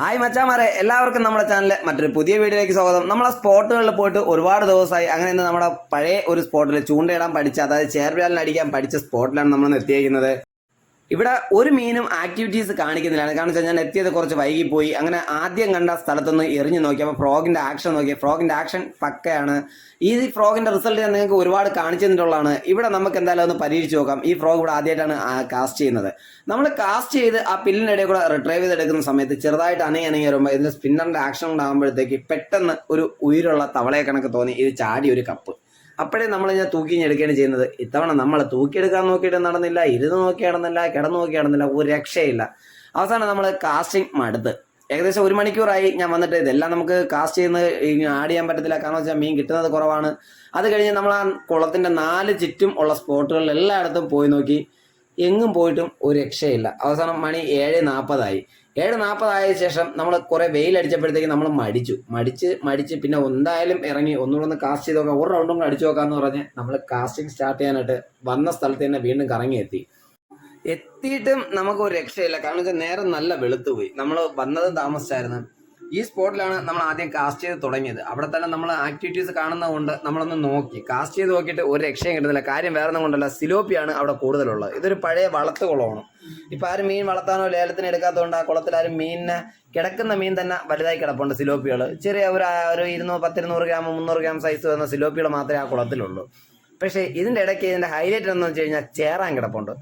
Hi മച്ചാമാരെ എല്ലാവർക്കും നമ്മുടെ ചാനലിലെ മറ്റൊരു പുതിയ വീഡിയോയിലേക്ക് സ്വാഗതം. നമ്മളെ സ്പോട്ടുകളിൽ പോയിട്ട് ഒരുപാട് ദിവസമായി അങ്ങനെ നമ്മുടെ പഴയ ഒരു സ്പോട്ടിൽ ചൂണ്ടയിടാൻ പഠിച്ച അതായത് ചേർവിയാലിന് അടിക്കാൻ പഠിച്ച സ്പോട്ടിലാണ് നമ്മൾ എത്തിയിരിക്കുന്നത് ഇവിടെ ഒരു മീനും ആക്ടിവിറ്റീസ് കാണിക്കുന്നില്ല. കാരണം വെച്ചാൽ ഞാൻ എത്തിയത് കുറച്ച് വൈകിപ്പോയി. അങ്ങനെ ആദ്യം കണ്ട സ്ഥലത്തൊന്ന് എറിഞ്ഞു നോക്കി. അപ്പോൾ ഫ്രോഗിന്റെ ആക്ഷൻ നോക്കി. ഫ്രോഗിന്റെ ആക്ഷൻ പക്കയാണ്. ഈ ഫ്രോഗിന്റെ റിസൾട്ട് ഞാൻ നിങ്ങൾക്ക് ഒരുപാട് കാണിച്ചു ഇവിടെ നമുക്ക് എന്തായാലും ഒന്ന് പരീക്ഷിച്ച് നോക്കാം. ഈ ഫ്രോഗ് ഇവിടെ ആദ്യമായിട്ടാണ് കാസ്റ്റ് ചെയ്യുന്നത്. നമ്മൾ കാസ്റ്റ് ചെയ്ത് ആ പില്ലിനിടയിൽ കൂടെ റിട്രൈവ് ചെയ്തെടുക്കുന്ന സമയത്ത് ചെറുതായിട്ട് അനങ്ങി അനങ്ങി വരുമ്പോൾ ഇതിന്റെ സ്പിന്നറിന്റെ ആക്ഷൻ ഉണ്ടാകുമ്പോഴത്തേക്ക് പെട്ടെന്ന് ഒരു ഉയരുള്ള തവളയെ കണക്ക് തോന്നി. ഇത് ചാടി ഒരു കപ്പ്. അപ്പോഴേ നമ്മൾ ഞാൻ തൂക്കിഞ്ഞെടുക്കുകയാണ് ചെയ്യുന്നത്. ഇത്തവണ നമ്മൾ തൂക്കിയെടുക്കാൻ നോക്കിയിട്ട് നടന്നില്ല ഇരുന്ന് നോക്കി നടന്നില്ല കിടന്നു നോക്കി നടന്നില്ല ഒരു രക്ഷയില്ല. അവസാനം നമ്മൾ കാസ്റ്റിംഗ് മടുത്ത്. ഏകദേശം ഒരു മണിക്കൂറായി ഞാൻ വന്നിട്ട് ഇതെല്ലാം നമുക്ക് കാസ്റ്റ് ചെയ്യുന്നത് ആഡ് ചെയ്യാൻ പറ്റത്തില്ല. കാരണം വെച്ചാൽ മീൻ കിട്ടുന്നത് കുറവാണ്. അത് കഴിഞ്ഞ് നമ്മൾ ആ കുളത്തിന്റെ നാല് ചുറ്റും ഉള്ള സ്പോട്ടുകളിൽ എല്ലായിടത്തും പോയി നോക്കി. എങ്ങും പോയിട്ടും ഒരു രക്ഷയില്ല. അവസാനം മണി ഏഴ് നാൽപ്പതായി ഏഴ് നാൽപ്പതായ ശേഷം നമ്മൾ കുറെ വെയിലടിച്ചപ്പോഴത്തേക്ക് നമ്മൾ മടിച്ചു. മടിച്ച് മടിച്ച് പിന്നെ എന്തായാലും ഇറങ്ങി ഒന്നുകൂടെ ഒന്ന് കാസ്റ്റ് ചെയ്ത് നോക്കാം. ഒരു റൗണ്ടും കൂടെ അടിച്ചു നോക്കാമെന്ന് പറഞ്ഞ് നമ്മൾ കാസ്റ്റിംഗ് സ്റ്റാർട്ട് ചെയ്യാനായിട്ട് വന്ന സ്ഥലത്ത് തന്നെ വീണ്ടും കറങ്ങിയെത്തി. എത്തിയിട്ടും നമുക്ക് ഒരു രക്ഷയില്ല. കാരണം വെച്ചാൽ നേരം നല്ല വെളുത്തുപോയി. നമ്മൾ വന്നതും താമസിച്ചായിരുന്നു. ഈ സ്പോട്ടിലാണ് നമ്മൾ ആദ്യം കാസ്റ്റ് ചെയ്ത് തുടങ്ങിയത്. അവിടെ തന്നെ നമ്മൾ ആക്ടിവിറ്റീസ് കാണുന്നതുകൊണ്ട് നമ്മളൊന്ന് നോക്കി. കാസ്റ്റ് ചെയ്ത് നോക്കിയിട്ട് ഒരു രക്ഷയും കിട്ടുന്നില്ല. കാര്യം വേറെ ഒന്നും കൊണ്ടല്ല സിലോപ്പിയാണ് അവിടെ കൂടുതലുള്ളത്. ഇതൊരു പഴയ വളർത്ത് കുളമാണ്. ഇപ്പം ആരും മീൻ വളർത്താനോ ലേലത്തിന് എടുക്കാത്തതുകൊണ്ട് ആ കുളത്തിൽ ആരും മീനിനെ കിടക്കുന്ന മീൻ തന്നെ വലുതായി കിടപ്പുണ്ട് സിലോപ്പികൾ ചെറിയ ഒരു ഒരു ഇരുന്നൂറ് പത്തിരുന്നൂറ് ഗ്രാം മുന്നൂറ് ഗ്രാം സൈസ് വരുന്ന സിലോപ്പികൾ മാത്രമേ ആ കുളത്തിലുള്ളൂ. പക്ഷേ ഇതിന്റെ ഇടയ്ക്ക് ഇതിന്റെ ഹൈലൈറ്റ് എന്ന് വെച്ച് കഴിഞ്ഞാൽ ചേറാൻ കിടപ്പുണ്ട്.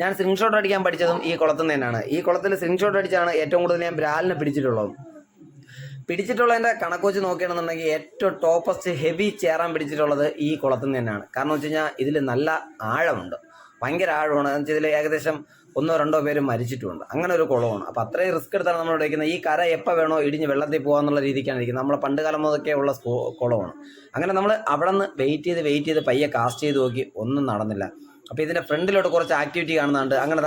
ഞാൻ സ്ക്രീൻഷോട്ട് അടിക്കാൻ പഠിച്ചതും ഈ കുളത്തിൽ നിന്ന് തന്നെയാണ് ഈ കുളത്തിൽ സ്ക്രീൻഷോട്ട് അടിച്ചാണ് ഏറ്റവും കൂടുതൽ ഞാൻ ബ്രാലിനെ പിടിച്ചിട്ടുള്ളത്. പിടിച്ചിട്ടുള്ളതിന്റെ കണക്ക് വെച്ച് നോക്കുകയാണെന്നുണ്ടെങ്കിൽ ഏറ്റവും ടോപ്പസ്റ്റ് ഹെവി ചേറാൻ പിടിച്ചിട്ടുള്ളത് ഈ കുളത്തിൽ നിന്ന് തന്നെയാണ്. കാരണം വെച്ച് കഴിഞ്ഞാൽ ഇതിൽ നല്ല ആഴമുണ്ട്. ഭയങ്കര ആഴമാണ്. എന്ന് വെച്ചാൽ ഇതിൽ ഏകദേശം ഒന്നോ രണ്ടോ പേര് മരിച്ചിട്ടുണ്ട്. അങ്ങനെ ഒരു കുളമാണ്. അപ്പോൾ അത്രയും റിസ്ക് എടുത്താണ് നമ്മൾ എടുക്കുന്നത് ഈ കര എപ്പോൾ വേണോ ഇടിഞ്ഞ് വെള്ളത്തിൽ പോകാന്നുള്ള രീതിക്കാണ് ഇരിക്കുന്നത്. നമ്മളെ പണ്ട് കാലം മുതലൊക്കെ ഉള്ള കുളമാണ്. അങ്ങനെ നമ്മൾ അവിടെ നിന്ന് വെയിറ്റ് ചെയ്ത് വെയിറ്റ് ചെയ്ത് പയ്യെ കാസ്റ്റ് ചെയ്ത് നോക്കി ഒന്നും നടന്നില്ല. അപ്പോൾ ഇതിന്റെ ഫ്രണ്ടിലോട്ട് കുറച്ച് ആക്ടിവിറ്റി കാണുന്നുണ്ട്. അങ്ങനെ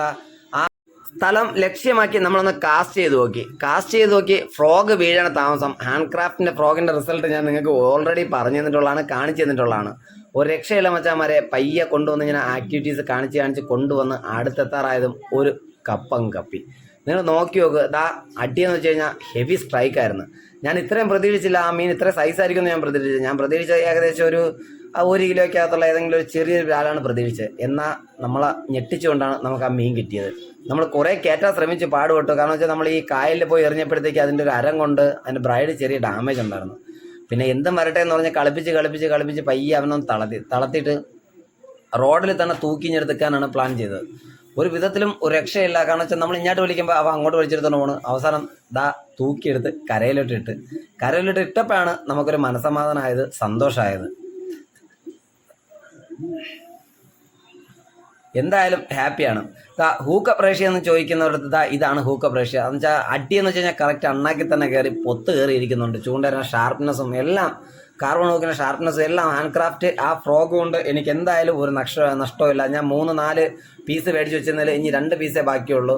സ്ഥലം ലക്ഷ്യമാക്കി നമ്മളൊന്ന് കാസ്റ്റ് ചെയ്ത് നോക്കി. കാസ്റ്റ് ചെയ്ത് നോക്കി ഫ്രോഗ് വീഴണ താമസം. ഹാൻഡ് ക്രാഫ്റ്റിന്റെ ഫ്രോഗിന്റെ റിസൾട്ട് ഞാൻ നിങ്ങൾക്ക് ഓൾറെഡി പറഞ്ഞു തന്നിട്ടുള്ളതാണ് കാണിച്ചു തന്നിട്ടുള്ളതാണ്. ഒരു രക്ഷയില്ല മച്ചാമാരെ പയ്യെ കൊണ്ടുവന്ന് ഇങ്ങനെ ആക്ടിവിറ്റീസ് കാണിച്ച് കാണിച്ച് കൊണ്ടുവന്ന് അടുത്തെത്താറായതും ഒരു കപ്പം കപ്പി. നിങ്ങൾ നോക്കി നോക്ക്. ദാ അടിയെന്ന് വെച്ച് കഴിഞ്ഞാൽ ഹെവി സ്ട്രൈക്ക് ആയിരുന്നു. ഞാൻ ഇത്രയും പ്രതീക്ഷിച്ചില്ല. ആ മീൻ ഇത്ര സൈസ് ആയിരിക്കും ഞാൻ പ്രതീക്ഷിച്ചത് ഞാൻ പ്രതീക്ഷിച്ചത് ഏകദേശം ഒരു ഒരു കിലോയ്ക്കകത്തുള്ള ഏതെങ്കിലും ഒരു ചെറിയൊരു ബ്രാലാണ് പ്രതീക്ഷിച്ചത്. എന്നാൽ നമ്മളെ ഞെട്ടിച്ചുകൊണ്ടാണ് നമുക്ക് ആ മീൻ കിട്ടിയത്. നമ്മൾ കുറേ കയറ്റാൻ ശ്രമിച്ച് പാടുപെട്ടു. കാരണം വെച്ചാൽ നമ്മൾ ഈ കായലിൽ പോയി എറിഞ്ഞപ്പോഴത്തേക്ക് അതിന്റെ ഒരു അരം കൊണ്ട് അതിന്റെ ബ്രൈഡ് ചെറിയ ഡാമേജ് ഉണ്ടായിരുന്നു. പിന്നെ എന്തും വരട്ടെ എന്ന് പറഞ്ഞ് കളിപ്പിച്ച് കളിപ്പിച്ച് കളിപ്പിച്ച് പയ്യെ അവനൊന്ന് തളത്തി തളത്തിയിട്ട് റോഡിൽ തന്നെ തൂക്കിഞ്ഞെടുത്തേക്കാനാണ് പ്ലാൻ ചെയ്തത്. ഒരു വിധത്തിലും ഒരു രക്ഷയില്ല. കാരണം വെച്ചാൽ നമ്മൾ ഇങ്ങോട്ട് വിളിക്കുമ്പോൾ അവ അങ്ങോട്ട് വിളിച്ചെടുത്തോണ്ട് പോണ്. അവസാനം ദാ തൂക്കിയെടുത്ത് കരയിലോട്ട് ഇട്ട് കരയിലോട്ട് ഇട്ടപ്പോഴാണ് നമുക്കൊരു മനസമാധാനമായത് സന്തോഷമായത്. എന്തായാലും ഹാപ്പിയാണ്. ദാ ഹൂക്ക റേഷ്യ എന്ന് ചോദിക്കുന്നവരുടെ ദാ ഇതാണ് ഹൂക്ക റേഷ്യ എന്ന് വെച്ചാൽ അടി എന്ന് വെച്ച് കഴിഞ്ഞാൽ കറക്റ്റ് അണ്ണാക്കി തന്നെ കയറി പൊത്ത് കയറി ഇരിക്കുന്നുണ്ട് ചൂണ്ടേരുടെ ഷാർപ്നെസ്സും എല്ലാം കാർബൺ ഹൂക്കിന്റെ ഷാർപ്നെസ്സും എല്ലാം ഹാൻഡ് ക്രാഫ്റ്റ് ആ ഫ്രോഗ് കൊണ്ട് എനിക്ക് എന്തായാലും ഒരു നഷ്ട നഷ്ടമില്ല ഞാൻ മൂന്ന് നാല് പീസ് മേടിച്ച് വെച്ചിരുന്നതിൽ ഇനി രണ്ട് പീസേ ബാക്കിയുള്ളൂ.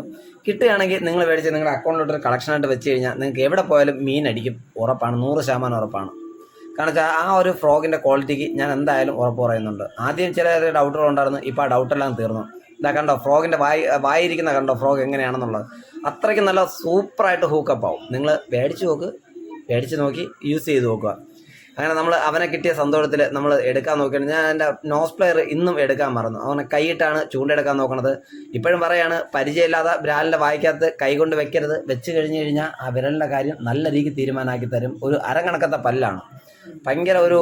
കിട്ടുകയാണെങ്കിൽ നിങ്ങൾ മേടിച്ച് നിങ്ങളുടെ അക്കൗണ്ടിലോട്ട് ഒരു കളക്ഷനായിട്ട് വെച്ച് കഴിഞ്ഞാൽ നിങ്ങൾക്ക് എവിടെ പോയാലും മീൻ അടിക്കും. ഉറപ്പാണ്. നൂറ് ശതമാനം ഉറപ്പാണ്. കാരണം വെച്ചാൽ ആ ഒരു ഫ്രോഗിന്റെ ക്വാളിറ്റിക്ക് ഞാൻ എന്തായാലും ഉറപ്പ് പറയുന്നുണ്ട്. ആദ്യം ചില ഡൗട്ടുകൾ ഉണ്ടായിരുന്നു. ഇപ്പോൾ ആ ഡൗട്ടെല്ലാം തീർന്നു. ഇതാ കണ്ടോ ഫ്രോഗിന്റെ വായി വായിരിക്കുന്ന കണ്ടോ ഫ്രോഗ് എങ്ങനെയാണെന്നുള്ളത്? അത്രയ്ക്ക് നല്ല സൂപ്പറായിട്ട് ഹൂക്കപ്പ് ആവും. നിങ്ങൾ മേടിച്ച് നോക്ക് മേടിച്ച് നോക്കി യൂസ് ചെയ്ത് നോക്കുക. അങ്ങനെ നമ്മൾ അവനെ കിട്ടിയ സന്തോഷത്തിൽ നമ്മൾ എടുക്കാൻ നോക്കിയാണ്. ഞാൻ എന്റെ നോസ് പ്ലെയർ ഇന്നും എടുക്കാൻ മറന്നു. അവനെ കൈയിട്ടാണ് ചൂണ്ടെടുക്കാൻ നോക്കണത്. ഇപ്പോഴും പറയാണ് പരിചയമില്ലാതെ ബ്രാലിന്റെ വായിക്കകത്ത് കൈ കൊണ്ട് വെക്കരുത്. വെച്ച് കഴിഞ്ഞ് കഴിഞ്ഞാൽ ആ വിരലിന്റെ കാര്യം നല്ല രീതിക്ക് തീരുമാനമാക്കി തരും. ഒരു അരങ്ങണക്കത്തെ പല്ലാണ്. ഭയങ്കര ഒരു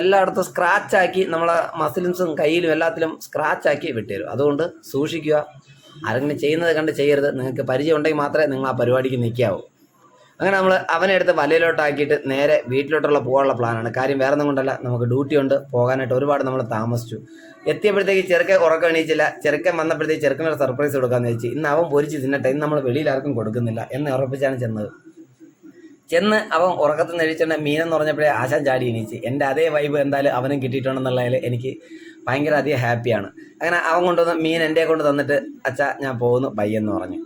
എല്ലായിടത്തും സ്ക്രാച്ചാക്കി നമ്മളെ മസിൽസും കയ്യിലും എല്ലാത്തിലും സ്ക്രാച്ചാക്കി വിട്ടുതരും അതുകൊണ്ട് സൂക്ഷിക്കുക. ആരെങ്കിലും ചെയ്യുന്നത് കണ്ട് ചെയ്യരുത്. നിങ്ങൾക്ക് പരിചയം ഉണ്ടെങ്കിൽ മാത്രമേ നിങ്ങൾ ആ പരിപാടിക്ക് നിൽക്കാവൂ. അങ്ങനെ നമ്മൾ അവനെ എടുത്ത് വലയിലോട്ടാക്കിയിട്ട് നേരെ വീട്ടിലോട്ടുള്ള പോകാനുള്ള പ്ലാനാണ് കാര്യം വേറെ ഒന്നും കൊണ്ടല്ല നമുക്ക് ഡ്യൂട്ടി ഉണ്ട് പോകാനായിട്ട് ഒരുപാട് നമ്മൾ താമസിച്ചു. എത്തിയപ്പോഴത്തേക്ക് ചെറുക്കൻ ഉറക്കം എണീച്ചില്ല. ചെറുക്കൻ വന്നപ്പോഴത്തേക്ക് ചെറുക്കനൊരു സർപ്രൈസ് കൊടുക്കാമെന്ന് വെച്ച് ഇന്ന് അവൻ പൊരിച്ച് തിന്നട്ടെ ഇന്ന് നമ്മൾ വെളിയിൽ ആർക്കും കൊടുക്കുന്നില്ല എന്ന് ഉറപ്പിച്ചാണ് ചെന്നത്. ചെന്ന് അവൻ ഉറക്കത്തിൽ എഴുതിച്ചിട്ട് മീനെന്ന് പറഞ്ഞപ്പോഴേ ആശാൻ ചാടി എണീച്ച്. എന്റെ അതേ വൈബ് എന്തായാലും അവനും കിട്ടിയിട്ടുണ്ടെന്നുള്ളതിൽ എനിക്ക് ഭയങ്കര അധികം ഹാപ്പിയാണ് അങ്ങനെ അവൻ കൊണ്ടുവന്ന് മീൻ എന്റെ കൊണ്ട് തന്നിട്ട് അച്ഛാ ഞാൻ പോകുന്നു ബൈ എന്ന് പറഞ്ഞു.